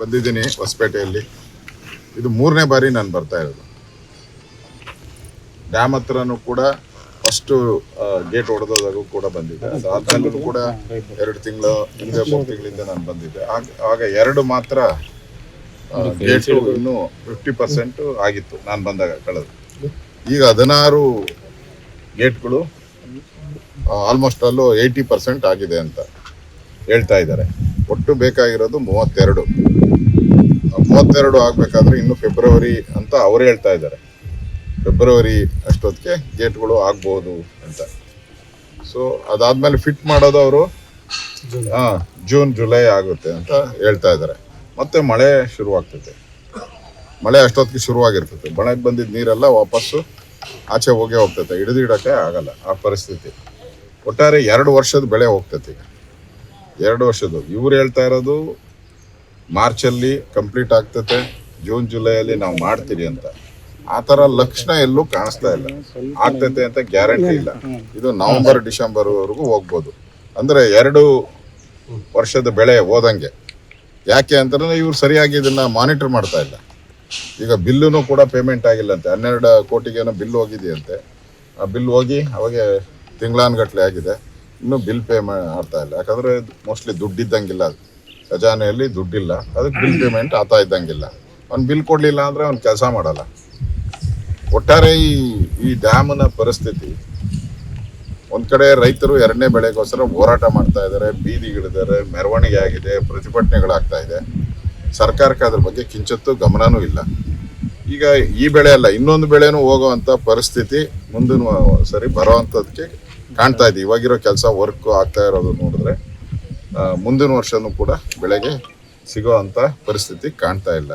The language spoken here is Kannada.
ಬಂದಿದ್ದೀನಿ ಹೊಸಪೇಟೆಯಲ್ಲಿ. ಇದು ಮೂರನೇ ಬಾರಿ ನಾನು ಬರ್ತಾ ಇರೋದು. ಡ್ಯಾಮ್ ಹತ್ರನೂ ಕೂಡ ಫಸ್ಟ್ ಗೇಟ್ ಹೊಡೆದೋದಾಗೂ ಕೂಡ ಬಂದಿದ್ದೆ ಅದಾದ್ಮೇಲೂ ಕೂಡ ಎರಡು ತಿಂಗಳು ಹಿಂದೆ ಮೂರು ತಿಂಗಳಿಂದ ನಾನು ಬಂದಿದ್ದೆ. ಆಗ ಆಗ ಎರಡು ಮಾತ್ರ ಗೇಟ್ ಇನ್ನು ಫಿಫ್ಟಿ ಪರ್ಸೆಂಟ್ ಆಗಿತ್ತು ನಾನು ಬಂದಾಗ ಕಳೆದು. ಈಗ ಹದಿನಾರು ಗೇಟ್ಗಳು ಆಲ್ಮೋಸ್ಟ್ ಅಲ್ಲೂ ಏಯ್ಟಿ ಪರ್ಸೆಂಟ್ ಆಗಿದೆ ಅಂತ ಹೇಳ್ತಾ ಇದ್ದಾರೆ. ಒಟ್ಟು ಬೇಕಾಗಿರೋದು ಮೂವತ್ತೆರಡು. ಮೂವತ್ತೆರಡು ಆಗಬೇಕಾದ್ರೆ ಇನ್ನು ಫೆಬ್ರವರಿ ಅಂತ ಅವರು ಹೇಳ್ತಾ ಇದ್ದಾರೆ. ಫೆಬ್ರವರಿ ಅಷ್ಟೊತ್ತಿಗೆ ಗೇಟ್ಗಳು ಆಗ್ಬೋದು ಅಂತ. ಸೊ ಅದಾದ್ಮೇಲೆ ಫಿಟ್ ಮಾಡೋದು ಅವರು ಹಾಂ ಜೂನ್ ಜುಲೈ ಆಗುತ್ತೆ ಅಂತ ಹೇಳ್ತಾ ಇದ್ದಾರೆ. ಮತ್ತೆ ಮಳೆ ಶುರುವಾಗ್ತೈತೆ ಮಳೆ ಅಷ್ಟೊತ್ತಿಗೆ ಶುರುವಾಗಿರ್ತೈತೆ ಮಳೆಗೆ ಬಂದಿದ್ದ ನೀರೆಲ್ಲ ವಾಪಸ್ಸು ಆಚೆ ಹೋಗೇ ಹೋಗ್ತೈತೆ ಹಿಡಿದು ಇಡೋಕ್ಕೆ ಆಗಲ್ಲ ಆ ಪರಿಸ್ಥಿತಿ. ಒಟ್ಟಾರೆ ಎರಡು ವರ್ಷದ ಬೆಳೆ ಹೋಗ್ತೈತೆ ಈಗ. ಎರಡು ವರ್ಷದ್ದು. ಇವ್ರು ಹೇಳ್ತಾ ಇರೋದು ಮಾರ್ಚಲ್ಲಿ ಕಂಪ್ಲೀಟ್ ಆಗ್ತತೆ, ಜೂನ್, ಜುಲೈಯಲ್ಲಿ ನಾವು ಮಾಡ್ತೀವಿ ಅಂತ. ಆ ಥರ ಲಕ್ಷಣ ಎಲ್ಲೂ ಕಾಣಿಸ್ತಾ ಇಲ್ಲ. ಆಗ್ತೈತೆ ಅಂತ ಗ್ಯಾರಂಟಿ ಇಲ್ಲ. ಇದು ನವೆಂಬರ್ ಡಿಸೆಂಬರ್ ವರೆಗೂ ಹೋಗ್ಬೋದು. ಅಂದ್ರೆ ಎರಡು ವರ್ಷದ ಬೆಳೆ ಹೋದಂಗೆ. ಯಾಕೆ ಅಂತಂದ್ರೆ ಇವ್ರು ಸರಿಯಾಗಿ ಇದನ್ನ ಮಾನಿಟರ್ ಮಾಡ್ತಾ ಇಲ್ಲ. ಈಗ ಬಿಲ್ಲುನು ಕೂಡ ಪೇಮೆಂಟ್ ಆಗಿಲ್ಲಂತೆ ಹನ್ನೆರಡು ಕೋಟಿಗೇನೋ ಬಿಲ್ ಹೋಗಿದೆಯಂತೆ ಆ ಬಿಲ್ ಹೋಗಿ ಅವಾಗೆ ತಿಂಗಳಾನ್ಗಟ್ಲೆ ಆಗಿದೆ. ಇನ್ನೂ ಬಿಲ್ ಪೇ ಮಾಡ್ತಾ ಇಲ್ಲ. ಯಾಕಂದ್ರೆ ಮೋಸ್ಟ್ಲಿ ದುಡ್ಡಿದ್ದಂಗಿಲ್ಲ ಅದು. ಖಜಾನೆಯಲ್ಲಿ ದುಡ್ಡಿಲ್ಲ. ಅದಕ್ಕೆ ಬಿಲ್ ಪೇಮೆಂಟ್ ಆತಾ ಇದ್ದಂಗಿಲ್ಲ. ಅವ್ನು ಬಿಲ್ ಕೊಡ್ಲಿಲ್ಲ ಅಂದ್ರೆ ಅವ್ನು ಕೆಲಸ ಮಾಡಲ್ಲ. ಒಟ್ಟಾರೆ ಈ ಈ ಡ್ಯಾಮ್ನ ಪರಿಸ್ಥಿತಿ, ಒಂದು ಕಡೆ ರೈತರು ಎರಡನೇ ಬೆಳೆಗೋಸ್ಕರ ಹೋರಾಟ ಮಾಡ್ತಾ ಇದ್ದಾರೆ ಬೀದಿಗಿಳಿದ್ದಾರೆ ಮೆರವಣಿಗೆ ಆಗಿದೆ, ಪ್ರತಿಭಟನೆಗಳಾಗ್ತಾ ಇದೆ. ಸರ್ಕಾರಕ್ಕೆ ಅದ್ರ ಬಗ್ಗೆ ಕಿಂಚತ್ತು ಗಮನವೂ ಇಲ್ಲ. ಈಗ ಈ ಬೆಳೆ ಅಲ್ಲ, ಇನ್ನೊಂದು ಬೆಳೆನೂ ಹೋಗುವಂತ ಪರಿಸ್ಥಿತಿ ಮುಂದಿನ ಸರಿ ಬರೋವಂಥದ್ದಕ್ಕೆ ಕಾಣ್ತಾ ಇದೆ. ಇವಾಗಿರೋ ಕೆಲಸ ವರ್ಕ್ ಆಗ್ತಾ ಇರೋದು ನೋಡಿದ್ರೆ. ಮುಂದಿನ ವರ್ಷನೂ ಕೂಡ ಬೆಳೆಗೆ ಸಿಗೋ ಅಂತ ಪರಿಸ್ಥಿತಿ ಕಾಣ್ತಾ ಇಲ್ಲ.